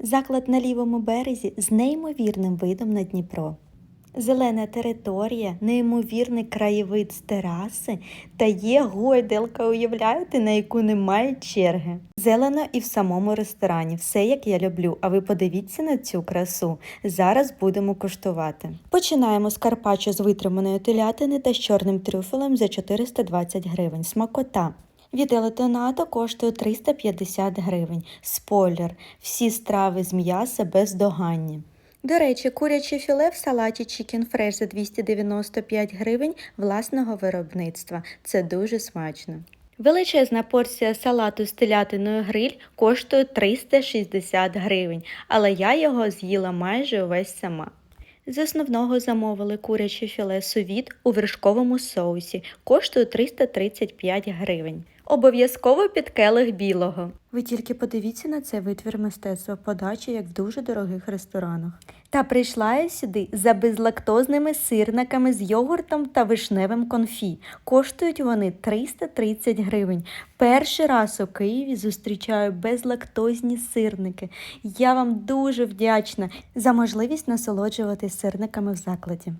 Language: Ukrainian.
Заклад на лівому березі з неймовірним видом на Дніпро. Зелена територія, неймовірний краєвид з тераси та є гойдалка, уявляєте, на яку немає черги. Зелено і в самому ресторані, все як я люблю. А ви подивіться на цю красу. Зараз будемо куштувати. Починаємо з карпаччо з витриманої телятини та з чорним трюфелем за 420 гривень. Смакота. Віделе тонато коштує 350 гривень. Спойлер. Всі страви з м'яса бездоганні. До речі, куряче філе в салаті Chicken Fresh за 295 гривень власного виробництва. Це дуже смачно. Величезна порція салату з телятиною гриль коштує 360 гривень, але я його з'їла майже увесь сама. З основного замовили куряче філе сувіт у вершковому соусі, коштує 335 гривень. Обов'язково під келих білого. Ви тільки подивіться на цей витвір мистецтва подачі, як в дуже дорогих ресторанах. Та прийшла я сюди за безлактозними сирниками з йогуртом та вишневим конфі. Коштують вони 330 гривень. Перший раз у Києві зустрічаю безлактозні сирники. Я вам дуже вдячна за можливість насолоджуватись сирниками в закладі.